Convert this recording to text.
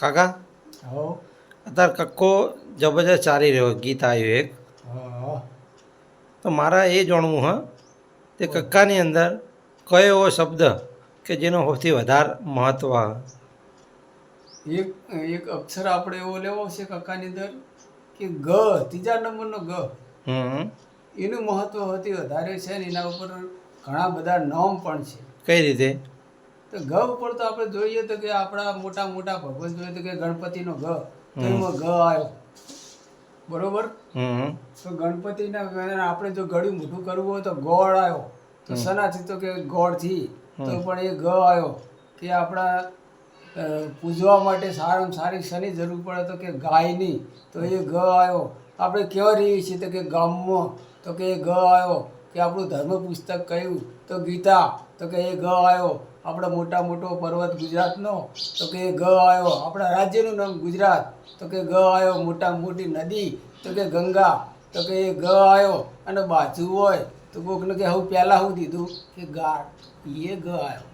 કાકા? અત્યારે કક્કો જબરજસ્ત ચાલી રહ્યો ગીત આવ્યું એક. તો મારા એ જાણવું હા તે કક્કાની અંદર કયો એવો શબ્દ કે જેનો સૌથી વધારે મહત્ત્વ એક એક અક્ષર આપણે એવો લેવો છે કક્કાની અંદર કે ગ ત્રીજા નંબરનો ગ. એનું મહત્વ સૌથી વધારે છે ને એના ઉપર ઘણા બધા નામ પણ છે. કઈ રીતે? તો ઘ ઉપર તો આપણે જોઈએ તો કે આપણા મોટા મોટા ભગવાન જોઈએ તો કે ગણપતિનો ઘ તો એમાં ગ આવ્યો બરોબર? તો ગણપતિના આપણે જો ગળ્યું મોટું કરવું હોય તો ગોળ આવ્યો તો સનાથી તો કે ગોળથી. તો પણ એ ગ આવ્યો કે આપણા પૂજવા માટે સારામાં સારી શની જરૂર પડે તો કે ગાયની. તો એ ગ આવ્યો આપણે કેવા રહીએ છીએ તો કે ગામમાં તો કે એ ગ આવ્યો કે આપણું ધર્મ પુસ્તક કયું? તો ગીતા. તો કે એ ગ આવ્યો. આપણા મોટા મોટો પર્વત ગુજરાતનો. તો કે એ ગ આવ્યો. આપણા રાજ્યનું નામ ગુજરાત. તો કે ગ આવ્યો મોટા મોટી નદી. તો કે ગંગા. તો કે એ ગ આવ્યો. અને બાજુ હોય તો કોકને કે હું પહેલાં હું દીધું કે ગાળ એ ગ આવ્યો.